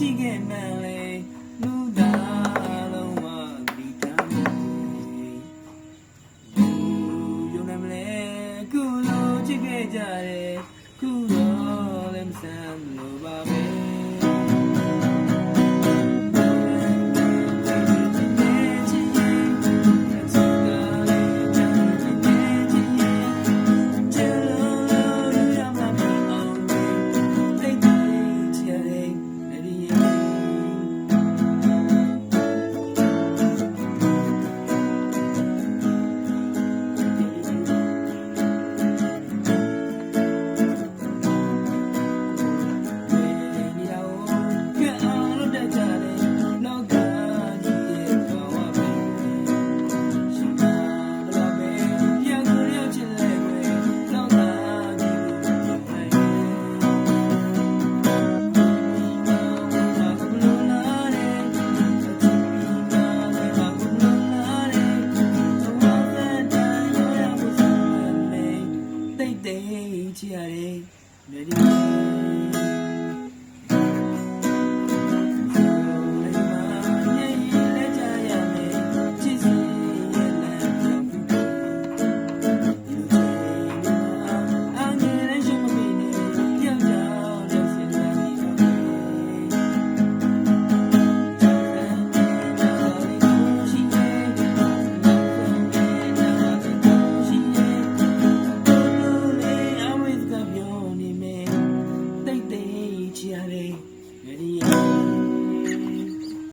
ရှိခဲ့မှန်လေလူသားလုံးဝဒီတမ်းမေဘူးယုံနိုင်မလဲခုလိုချစ်ခဲ့ကြတယ်ခုတော့လည်းမဆန်းလို့ပါပဲ ကြည့်ရတယ်မြေကြီး Yeah.